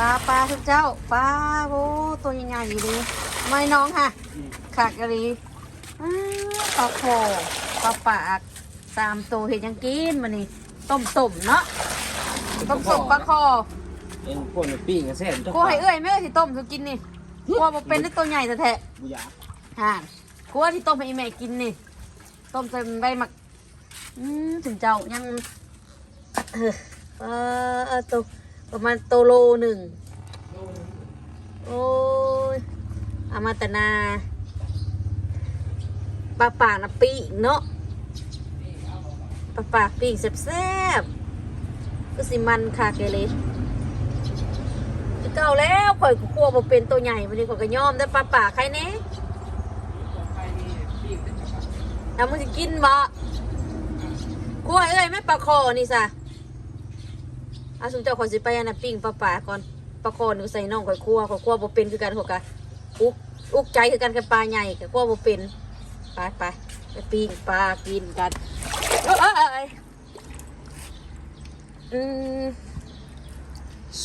ปลาปลาทุกเจ้าปลาโอ้ตัวใหญ่ๆอยู่ดีไม่น้องค่ะขากกะลีอ้าวปลาโคปลาปากสามตัวเห็นยังกินมันนี่ต้มต้มๆเนาะต้มต้มปลาคอเป็นพวกปิ้งกระแซ่บกูให้เอ้ยแม่ที่ต้มสุกินนี่กลัวบ่เป็นได้ตัวใหญ่แท้บุยาๆห่านกลัวที่ต้มให้แม่กินนี่ ต้มใส่ใบหมักอืมถึงเจ้ายังเออเออตัว ประมาณโตโลหนึ่ง โอ้ยอามาตนาปลาป่านะปีเนาะปลาป่าปีแซ่บๆก็สิมันค่ะเกเลยเก่าแล้วข่อยก็คั่วบ่เป็นตัวใหญ่วันนี้ข่อยก็ยอมได้ปลาป่าใครเน่แล้วมึงจะกินบ่คั่วเอ้ยไม่ปลาคอนี่ซะ อาสุนเจ้าขอสิไปอันน่ะปิ้งปลาป่าก่อนปลาคอหนูใส่น่องข่อยคั่วข่อยคั่วบ่เป็นคือกันข่อยกะอุกอุกใจคือกันกับปลาใหญ่กับคั่วบ่เป็นไปไปไปปิ้งปลากินกันเอ้ยอืม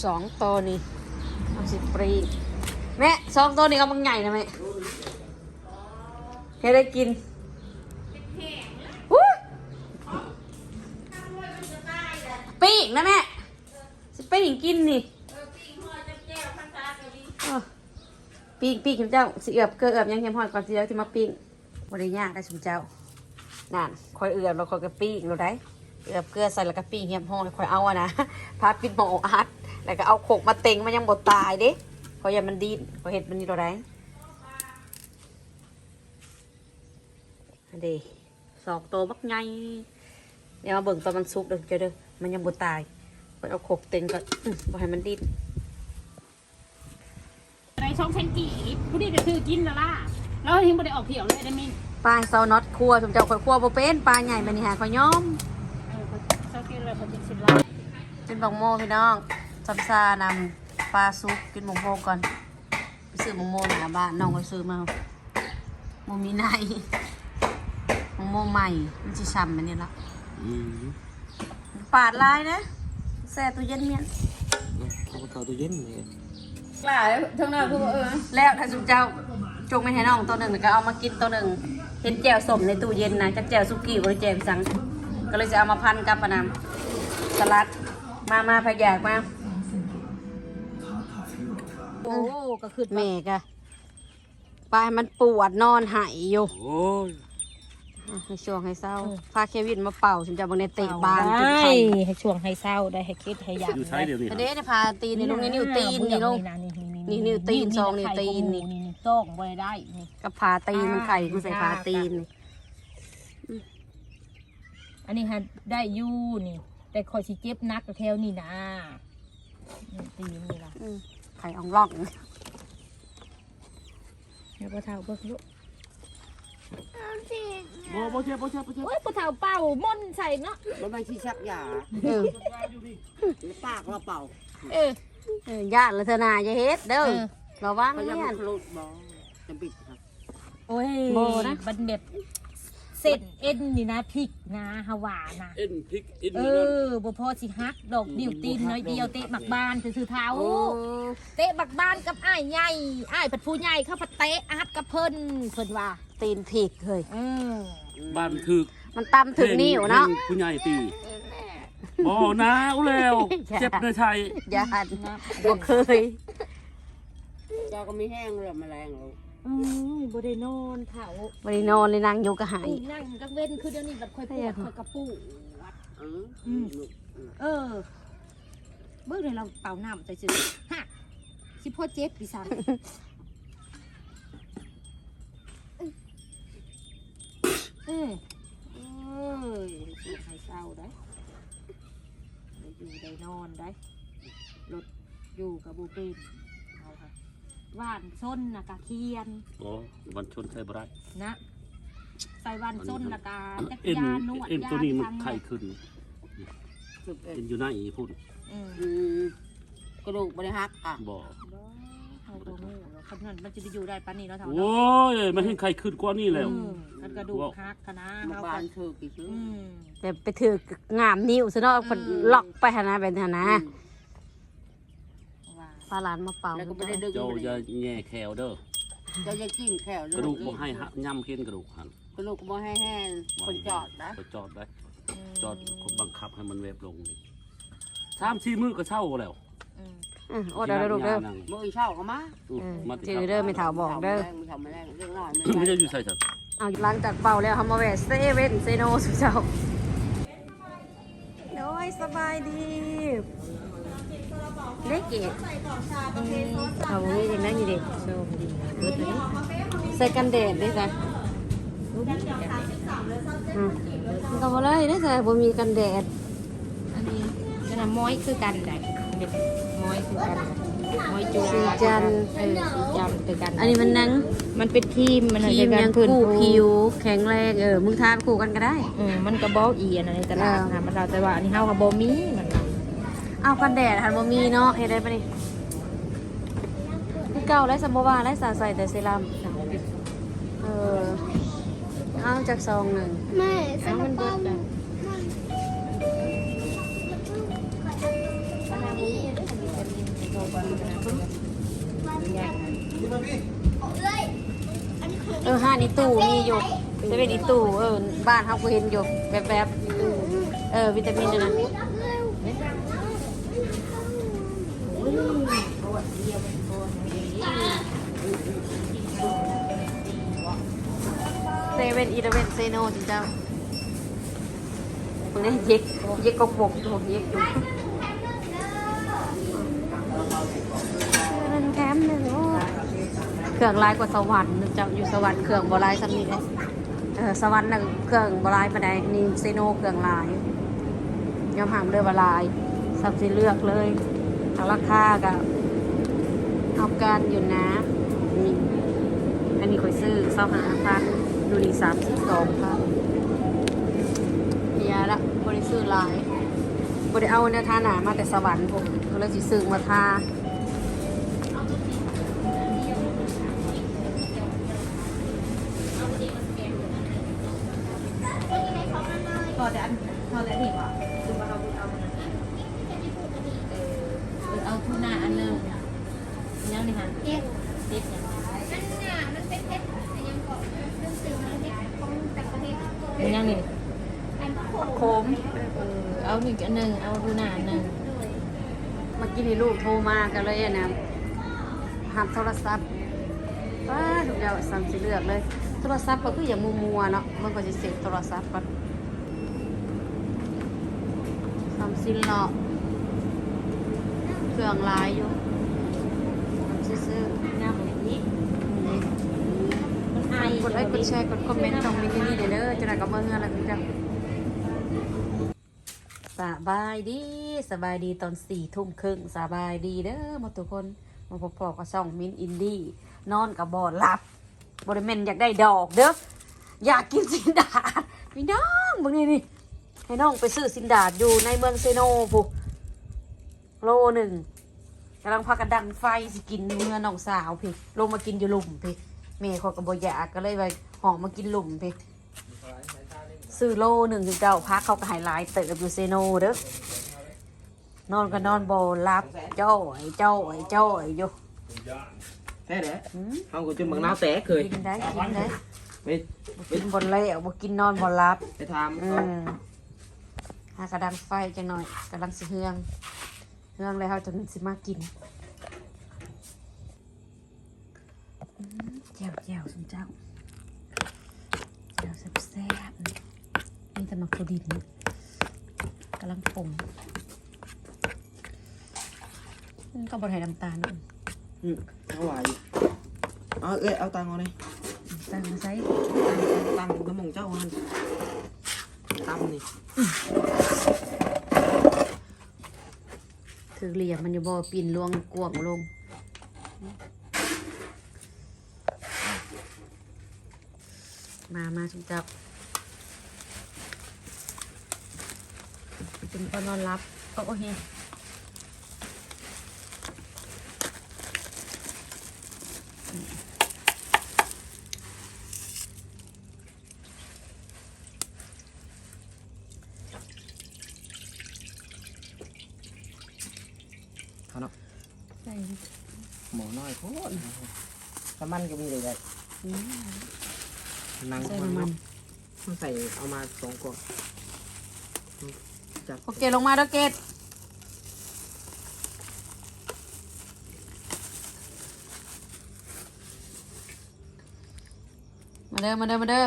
สองตัวนี่เอาสิปรีแม่สองตัวนี่ก็มันใหญ่นะแม่ให้ได้กินอุ๊ยปิ้งนะแม่ งกินนี่เออปิ้งปิ้งคุณเจ้าสิเอือบเกลือเอือบยังเค็มหอดก่อนสิแล้วที่มาปิ้งบริยากได้คุณเจ้านั่นคอยเอือบแล้วคอยก็ปิ้งเราได้เอือบเกลือใส่แล้วก็ปิ้งเค็มหอดคอยเอาอะนะพาปิดหมออัดแล้วก็เอาโขกมาเต็งมันยังบดตายเด้คอยอย่ามันดีนคอยเห็ดมันนี่เราได้อันเดีสองตัวบักไงเดี๋ยวมาเบิ่งตอนมันสุกเด้อเจ้าเด้อมันยังบดตาย คอยเอาโขกเต็งก็อื้อบ่ให้มันดิ้นอะไรช่องเชนกี่ผู้นี้ก็คือกินและล่ะแล้วทิ้งไม่ได้ออกเที่ยวเลยได้มินปลาเซาน็อตครัวสมเจ้าข่อยครัวบ่เป็นปลาใหญ่มันนี่หาข่อยย้อมเออเจ้ากินเลยคนจิตสิบล้านเป็นบังโมพี่น้องซัมซานำปลาซุปกินบังโมก่อนไปซื้อบังโมหน้าบ้านน้องไปซื้อมาโมมีในบังโมใหม่มันสิช้ำมันนี่ละอืมปาดลายนะ แซ่ตู้เย็นเมียนเขาก็ตัวเย็นเลยกล้าแล้วทั้งนั้นคือเออแล้วถ้าสมเจ้าจงไม่ให้น้องตัวหนึ่งแล้วก็เอามากินตัวหนึ่งเห็นแจ่วสมในตู้เย็นนะจากแจ่วสุกี้บริแจ่วสัง ก็เลยจะเอามาพันกับปะนำสลัดมามาพะยากมาโอ้ก็คือแม่กะปลายมันปวดนอนหายอยู่ โอ้ยอะ ให้ช่วงให้เศร้าพาเควินมาเป่าฉันจะบังในเตะบานจนได้ไข่ให้ช่วงให้เศร้าได้ให้คิดให้อยากอยู่ใช้เดี๋ยวนี้กระเด้เนี่ยพาตีนนี่ลงในนิ้วตีนนี่ลงนี่นิ้วตีนซองนิ้วตีนนี่นี่ต้องไว้ได้นี่กับพาตีนมันไข่มันใส่พาตีนนี่อันนี้ฮะได้อยู่นี่ แต่คอยสิเจ็บนักกับแถวนี่นะนี่ตีนนี่ล่ะอืมไข่อ่องล่องแล้วก็เท่าเบิกลุก บ่บ่เจ็บบ่เจ็บบ่เจ็บโอ้ยปะเท่าเป่าม่อนใส่เนาะมันไม่ที่ชักยาเออปากเราเป่าเออเออญาติละเธอนาอย่าเฮ็ดเด้อเออระวังเขายังเนี่ยไม่คลุดบอจะปิดครับโอ้ยโบนะ มันแบบเส้นเอ็นนี่นะพริกนะฮาวานะเอ็นพริกเอ็นเอนี่นั่นอบ่พอสิฮักดอกดิวตีนน้อยเดียวเตะบักบานถือๆเท้าโอ้เตะบักบานกับอ้ายใหญ่อ้ายผัดผู้ใหญ่เข้าผัดเตะอัดกับเพิ่นเพิ่นว่า ตีนผิกเฮ้ยอืมบ้านคือมันตำถึงนิ้วเนาะผู้ใหญ่ตีบ่นะเอาแล้วเจ็บในไทยญาติบ่เคยเจ้าก็ไม่แห้งเลยแมลงเราอืมบ่ได้นอนเฒ่าบริโนอนเลยนางอยู่กระหายอุ้ยนั่งกังเว้นคือเดี๋ยวนี้แบบค่อยปวดค่อยกระปูวัดอืมอืมเออเบิ่งเลยเราเป่าน้ำใส่ซื่อฮะสิพ่อเจ็บปีศาจ อืมเอ้ยสิให้เศร้าได้ได้อยู่ได้นอนได้รถอยู่กับบูเป็นเอาค่ะว่านส้นนะกะเคียนบ่วันชนใช้บ่ได้นะใส่ว่านส้นละกาจักเอ็นยานวดเอ็นยาตัวนี้มันทางไข้ขึ้นสุดเอ็เอ็นนอยู่ในอีพุ่นอืมอืมกระดูกบริหักอะบ่เขา บ่ฮู้หรอกคำนั้นมันจะไปอยู่ได้ปานนี้เนาะเท่าโอ้เนาะยมันเห็นไข้ขึ้นกว่านี้แล้วอืมมันกระดูกหักคะนะมาเขาบาก็นเธอกี่ชิ้นอืม แต่ไปถือกงามนิ้วซะเนาะเพิ่นล็อกไปหนนะเป็นหนนะว่าปลาหลานมาเป่าแล้วก็ไม่ได้ดึงเจ้าบ่จะได้แง่แขวเด้อเจ้าจะจิ้มแขวกระดูกบ่ให้หะย่ำกินกระดูกหันกระดูกบ่ให้แห้งคนจอดนะ ไปจอดได้จอดคนบังคับให้มันเวฟลงนี่สามสี่มื้อก็เช่าแล้ว อือโอ้เด้อลูกเด้อนั่งมื้อเช้าก็มาอืมเออมาติเจอเด้อไม่เท่าบอกเด้อไม่ทำไม่แรงเรื่องน้อยไม่ได้อยู่ใส่เถอะเอาหลังจากเป่าแล้วทำมาแหวะเซเว่นเซโนสุเจ้าโอ้ยสบายดีได้เกตเอาไว้ยังได้อยู่ดิโชคดีเบิดเลยใส่กันแดดได้จ้ะอืมมันก็บ่เลยได้จ้ะบ่มีกันแดดอันนี้ก็น่ะม้อยคือกันได้เด็ก ม้อยคือกันม้อยจุสีฬาจันทร์ เออสีจันทร์คือกันอันนี้มันหนังมันเป็นครีมมันครีมจะยังพื้นกู้ฟูผิว แข็งแรงเออมึงทาคู่กันก็ได้เออมันก็บอกอีอันนั้นในตลาดเออนะมันเราแต่ว่าอันนี้เฮากับบ่มีมันเอากันแดดหันบ่มีเนาะเฮ็ดได้ปะนี่คือเก่าและสมบว่าและสาใส่แต่เซรั่มเออเอาจากซองหนึ่งไม่เอ้ามั เบิดแล้วเออห้านี่ตู้มีอยู่จะเป็นอีตู้เออบ้านเฮาก็เห็นอยู่แบบแบบเออวิตามินนั่นะเซเว่นอีเลเว่นเซโนจิเจ้ามึงได้เย็กเย็กกบกอยู่เย็กอยู่เป็นแคมป์หนึ่งโอ้ เค รื่องลายกว่าสวรรค์จ้าอยู่สวรรค์เครื่องบลายสักนิดเลยเออสวรรค์น่ะเครื่องบลายปานใดนี่เซโนเครื่องลายยอมหามเรือบลายสับสิเลือกเลยเอาราคากับเอาการอยู่นะนี่อันนี้คอยซื้อเศร้าหาพันดูนี่สามสิบสองพันเฮียละบริซื้อลายบริเอาเนี่ยทาหนามาแต่สวรรค์ผมก็เลยสิซื้อมาทา อแต่อันพอแต่นี่ว่ะคือว่าเอาเอาเออเอาทูน่าอันหนึงยังนี่ฮะเอ็ดติดยังนั่นน่ะมันเป็นเพชรยังเกาะเรื่องซื้อมาเพชรของต่างประเทศยังนี่อันโขโคมเออเอาอีกอันหนึ่งเอาทูน่านหนึ่งเมื่อกี้นี่ลูกโทรมากันเลยอะนะหับโทรศัพท์ว้าถูกเดียวสั่งสิเลือกเลย โทรศัพท์ก็คืออย่างมัวมัวๆเนาะมันก็จะเสียโทรศัพท์ก่อน ซัมซินเนาะเครื่องหลายอยู่ซื้อๆน้ำอย่างนี้นี่มันไอกดไลค์กดแชร์กดคอมเมนต์ตรงนี้นี่เด้อเด้อจะได้กับเมื่อเงินอะไรกันจ้ะสบายดีสบายดีตอนสี่ทุ่มครึ่งสบายดีเด้อหมาทุกคนมาพบๆกับช่องมินอินดี้นอนกับบอดหลับบริเมนอยากได้ดอกเด้ออยากกินสินดาดพี่น้องบางนี่นี่ ให้น้องไปซื้อสินดาดอยู่ในเมืองเซโนพูโลหนึ่งกำลังพากันดังไฟสิกินเมื่อน้องสาวพี่ลงมากินอยู่หลุมพี่เมย์เขาก็บอยากก็เลยไปหอมมากินหลุมไปซื้อโลหนึ่งคือเก่าพักเขาก็ใหายลายเติบอยู่เซโนเด้อนอนก็นอนบรับจ้อยจ้อยจ้อยอยู่แท้เด้อหืมเฮาก็จนบักนาวแตกเคยกินได้กินได้ไปบ่กินบนเละบ่กินนอนบนรับไปทำอืก็ม หากระดังไฟจังหน่อยกำลังสิเฮืองเฮืองเลยเขาจะสิมากินอืมแจ่วแจ่วสมเจ้าแจ่วแซ่บๆนี่แต่มักโคดินกำลังปรุงอืมก็บดให้น้ำตาลเนาะอืมเอาไหวอยู่เอาเอ้ยเอาตังค์เอาเลยตั้งมาใส่ตังค์น้ำมงเจ้าหัน ตั้มนี่ถือเหลี่ยมมันอยู่บ่ปีนลวงกวงลงมามาสมเจ้าเป็นพอนอนรับก็โอเค ใส่หมอน้อยโคตรน้ำมันก็มีเลยได้อืมนั่งใส่น้ำมันต้องใส่เอามาสองก่อนจับโอเคลงมาเด้อเกตมาเด้อมาเด้อมาเด้อ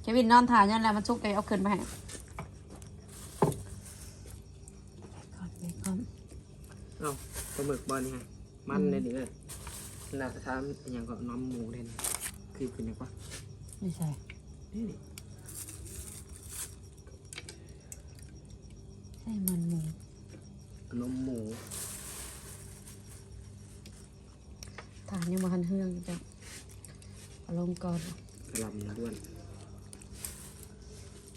เควินนอนถ่ายยันแล้วมันชุกไปเอาขึ้นมาให้ก่อนไปก่อน เอาปลาหมึกบอลนี่ฮะมันเลยดิเลยน่าจะทำอย่างกับน้ำหมูเลยนะคือเป็นยังไงวะไม่ใช่นี่ดิใช่มันหมูนมหมูฐานยังมาคันเฮืองจ้ะเอาลงก่อนกระหลำด้วน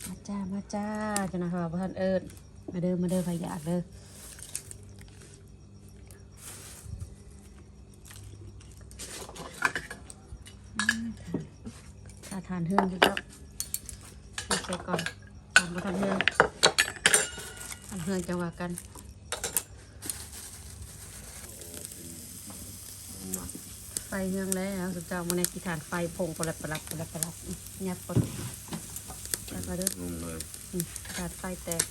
มาจ้ามาจ้าจ้านะคะพ่านเอิญมาเด้อมาเด้อพยากเด้ออืม ถ้าทานเฮืองอยู่แล้วปิดไปก่อนทานมาทานเฮืองทานเฮืองจังหวะกันไฟเฮืองแล้วสุดเจ้ามาในกีฐานไฟพงประหลัดประหลัดประหลัดประหลัดยัดปดแล้วก็เด้อลงเลยอืมขาดไฟแตก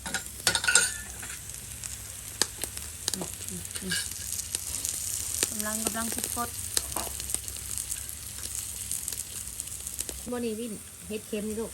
กำลังกำลังคิดกด บนี่วินเฮ็ดเค็มนี่ลูก